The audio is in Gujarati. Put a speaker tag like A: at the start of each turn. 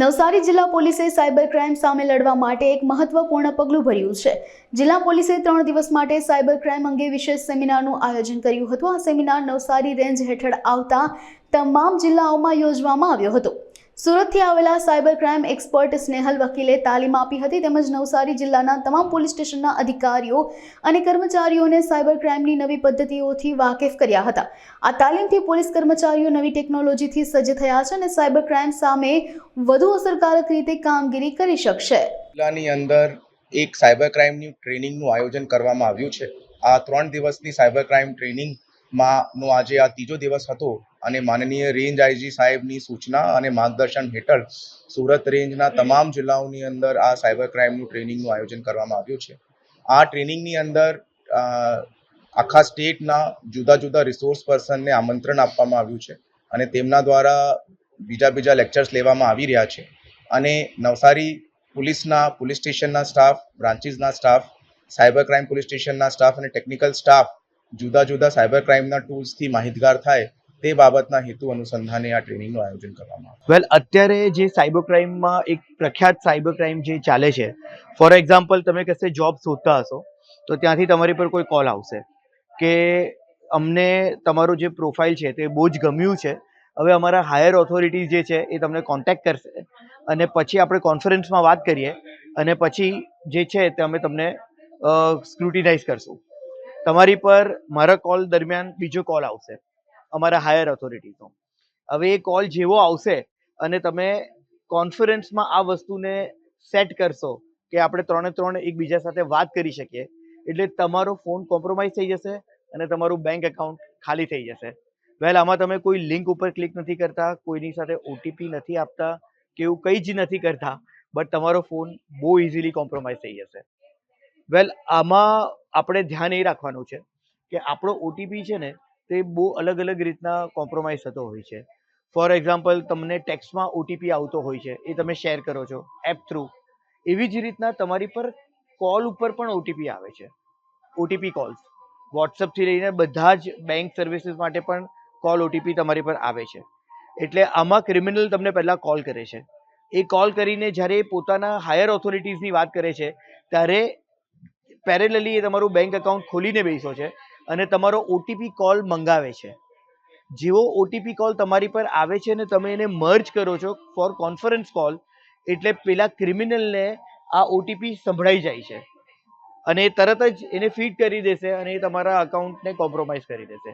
A: નવસારી જિલ્લા પોલીસે સાયબર ક્રાઇમ સામે લડવા માટે એક મહત્વપૂર્ણ પગલું ભર્યું છે. જિલ્લા પોલીસે ત્રણ દિવસ માટે સાયબર ક્રાઇમ અંગે વિશેષ સેમિનારનું આયોજન કર્યું હતું. આ સેમિનાર નવસારી રેન્જ હેઠળ આવતા તમામ જિલ્લાઓમાં યોજવામાં આવ્યો હતો. સુરતથી આવેલા સાયબર ક્રાઇમ એક્સપર્ટ સ્નેહલ વકીલે તાલીમ આપી હતી તેમજ નવસારી જિલ્લાના તમામ પોલીસ સ્ટેશનના અધિકારીઓ અને કર્મચારીઓને સાયબર ક્રાઇમની નવી પદ્ધતિઓથી વાકેફ કર્યા હતા. આ તાલીમથી પોલીસ કર્મચારીઓ નવી ટેકનોલોજીથી સજ્જ થયા છે અને સાયબર ક્રાઇમ સામે વધુ અસરકારક રીતે કામગીરી કરી શકશે.
B: જિલ્લાની અંદર એક સાયબર ક્રાઇમની ટ્રેનિંગનું આયોજન કરવામાં આવ્યું છે. આ ત્રણ દિવસની સાયબર ક્રાઇમ ટ્રેનિંગમાં નો આજે આ ત્રીજો દિવસ હતો અને માનનીય રેન્જ આઈજી સાહેબની સૂચના અને માર્ગદર્શન હેઠળ સુરત રેન્જના તમામ જિલ્લાઓની અંદર આ સાયબર ક્રાઇમનું ટ્રેનિંગનું આયોજન કરવામાં આવ્યું છે. આ ટ્રેનિંગની અંદર આખા સ્ટેટના જુદા જુદા રિસોર્સ પર્સનને આમંત્રણ આપવામાં આવ્યું છે અને તેમના દ્વારા બીજા બીજા લેક્ચર્સ લેવામાં આવી રહ્યા છે. અને નવસારી પોલીસના, પોલીસ સ્ટેશનના સ્ટાફ, બ્રાન્ચીસના સ્ટાફ, સાયબર ક્રાઇમ પોલીસ સ્ટેશનના સ્ટાફ અને ટેકનિકલ સ્ટાફ જુદા જુદા સાયબર ક્રાઇમના ટૂલ્સથી માહિતગાર થાય તે બાબતના હેતુ અનુસંધાને આ ટ્રેનિંગનું આયોજન કરવામાં આવ્યું.
C: વેલ અત્યારે જે સાયબર ક્રાઇમમાં એક પ્રખ્યાત સાયબર ક્રાઇમ જે ચાલે છે ફોર એક્ઝામ્પલ તમે કશે જોબ શોધતા હશો, તો ત્યાંથી તમારી પર કોઈ કોલ આવશે કે અમને તમારું જે પ્રોફાઇલ છે તે બહુ જ ગમ્યું છે, હવે અમારા હાયર ઓથોરિટીઝ જે છે એ તમને કોન્ટેક્ટ કરશે અને પછી આપણે કોન્ફરન્સમાં વાત કરીએ અને પછી જે છે તે અમે તમને સ્ક્રુટિનાઇઝ કરશું. તમારી પર મારા કોલ દરમિયાન બીજો કોલ આવશે. અમારા હાયર ઓથોરિટીનો હવે એ કોલ જેવો આવશે અને તમે કોન્ફરન્સમાં આ વસ્તુને સેટ કરશો કે આપણે ત્રણે ત્રણ એકબીજા સાથે વાત કરી શકીએ, એટલે તમારો ફોન કોમ્પ્રોમાઇઝ થઈ જશે અને તમારું બેંક એકાઉન્ટ ખાલી થઈ જશે. વેલ આમાં તમે કોઈ લિંક ઉપર ક્લિક નથી કરતા, કોઈની સાથે ઓટીપી નથી આપતા, કે એવું કંઈ જ નથી કરતા બટ તમારો ફોન બહુ ઇઝીલી કોમ્પ્રોમાઇઝ થઈ જશે. વેલ આમાં આપણે ધ્યાન એ રાખવાનું છે કે આપણો ઓટીપી છે ને તે બહુ અલગ અલગ રીતના કોમ્પ્રોમાઇઝ થતો હોય છે. ફોર એક્ઝામ્પલ તમને ટેક્સ્ટમાં ઓટીપી આવતો હોય છે, એ તમે શેર કરો છો એપ થ્રુ એવી જ રીતના તમારી પર કોલ ઉપર પણ ઓટીપી આવે છે. ઓટીપી કોલ્સ વોટ્સઅપથી લઈને બધા જ બેંક સર્વિસીસ માટે પણ કોલ ઓટીપી તમારી પર આવે છે. એટલે આમાં ક્રિમિનલ તમને પહેલાં કોલ કરે છે. એ કોલ કરીને જ્યારે પોતાના હાયર ઓથોરિટીઝની વાત કરે છે, ત્યારે પેરેલલી એ તમારું બેંક એકાઉન્ટ ખોલીને બેસો છે અને તમારો ઓટીપી કોલ મંગાવે છે. જેવો ઓટીપી કોલ તમારી પર આવે છે ને તમે એને મર્જ કરો છો ફોર કોન્ફરન્સ કોલ એટલે પેલા ક્રિમિનલને આ ઓટીપી સંભળાઈ જાય છે. અને એ તરત જ એને ફીડ કરી દેશે અને એ તમારા અકાઉન્ટને કોમ્પ્રોમાઇઝ કરી દેશે.